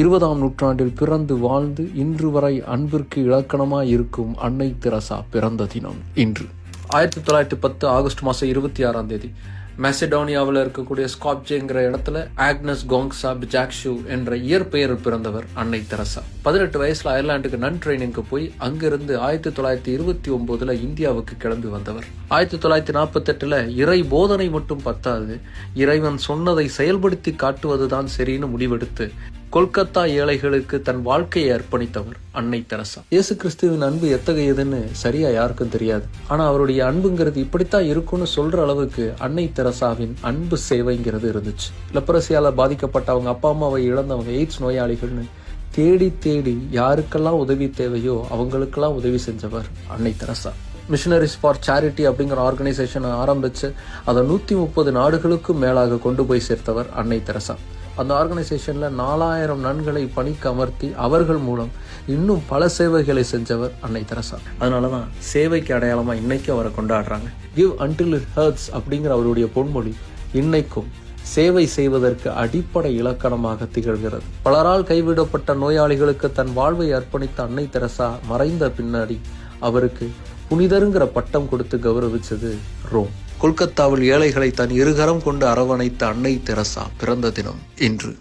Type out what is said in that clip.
இருபதாம் நூற்றாண்டில் பிறந்து வாழ்ந்து இன்று வரை அன்பிற்கு இலக்கணமாய் இருக்கும் அன்னை தெரசா பிறந்த தினம் இன்று. ஆயிரத்தி தொள்ளாயிரத்தி பத்து ஆகஸ்ட் மாதம் இருபத்தி ஆறாம் தேதி மெசடோனியாவில் இருக்கக்கூடிய ஸ்காப்ஜேங்கிற இடத்துல ஆக்னஸ் கோங்ஸா பிஜாக்ஷு என்ற இயற்பெயரில் பிறந்தவர் அன்னை தெரசா. பதினெட்டு வயசுல அயர்லாந்துக்கு நன் ட்ரைனிங்க்கு போய் அங்கிருந்து ஆயிரத்தி தொள்ளாயிரத்தி இருபத்தி ஒன்பதுல இந்தியாவுக்கு கிளம்பி வந்தவர். ஆயிரத்தி தொள்ளாயிரத்தி நாற்பத்தி எட்டுல இறை போதனை மட்டும் பத்தாது இறைவன் சொன்னதை செயல்படுத்தி காட்டுவதுதான் சரின்னு முடிவெடுத்து கொல்கத்தா ஏழைகளுக்கு தன் வாழ்க்கையை அர்ப்பணித்தவர் அன்னை தெரசா. இயேசு கிறிஸ்துவின் அன்பு எத்தகையதுன்னு சரியா யாருக்கும் தெரியாது. ஆனா அவருடைய அன்புங்கிறது இப்படித்தான் இருக்கும்னு சொல்ற அளவுக்கு அன்னை தெரசாவின் அன்பு சேவைங்கிறது இருந்துச்சு. லெப்பரசியால பாதிக்கப்பட்ட அவங்க அப்பா அம்மாவை இழந்தவங்க எய்ட்ஸ் நோயாளிகள்னு தேடி தேடி யாருக்கெல்லாம் உதவி தேவையோ அவங்களுக்கெல்லாம் உதவி செஞ்சவர் அன்னை தெரசா. மிஷனரிஸ் ஃபார் சேரிட்டி அப்படிங்கிற ஆர்கனைசேஷனை ஆரம்பித்து அதை நூற்றி முப்பது நாடுகளுக்கும் மேலாக கொண்டு போய் சேர்த்தவர் அன்னை தெரசா. அந்த ஆர்கனைசேஷனில் நாலாயிரம் நன்களை பணிக்கு அமர்த்தி அவர்கள் மூலம் இன்னும் பல சேவைகளை செஞ்சவர் அன்னை தெரசா. அதனால தான் சேவைக்கு அடையாளமாக இன்னைக்கும் அவரை கொண்டாடுறாங்க. கிவ் அன்டில் இட் ஹர்ட்ஸ் அப்படிங்கிற அவருடைய பொன்மொழி இன்னைக்கும் சேவை செய்வதற்கு அடிப்படை இலக்கணமாக திகழ்கிறது. பலரால் கைவிடப்பட்ட நோயாளிகளுக்கு தன் வாழ்வை அர்ப்பணித்த அன்னை தெரசா மறைந்த பின்னாடி அவருக்கு புனிதருங்கிற பட்டம் கொடுத்து கௌரவிச்சது ரோம். கொல்கத்தாவில் ஏழைகளை தன் இருகரம் கொண்டு அரவணைத்த அன்னை தெரசா பிறந்த தினம் இன்று.